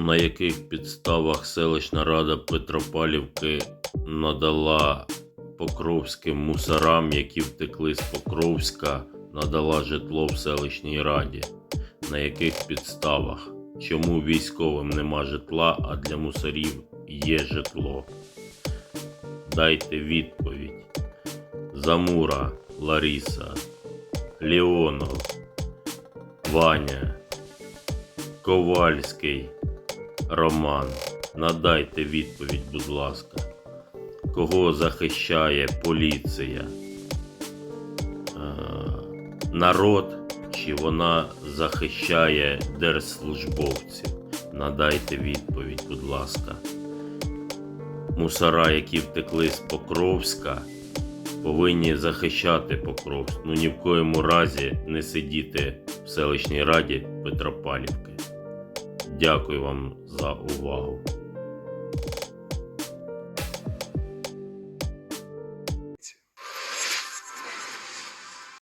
на яких підставах селищна рада Петропавлівки надала покровським мусорам, які втекли з Покровська, надала житло в селищній раді. На яких підставах? Чому військовим нема житла, а для мусорів є житло? Дайте відповідь. Замура Лариса, Леонов, Ваня, Ковальський, Роман. Надайте відповідь, будь ласка. Кого захищає поліція? Е, народ чи вона захищає держслужбовців? Надайте відповідь, будь ласка. Мусора, які втекли з Покровська, повинні захищати Покровськ. Ну ні в коєму разі не сидіти в селищній раді Петропавлівки. Дякую вам за увагу.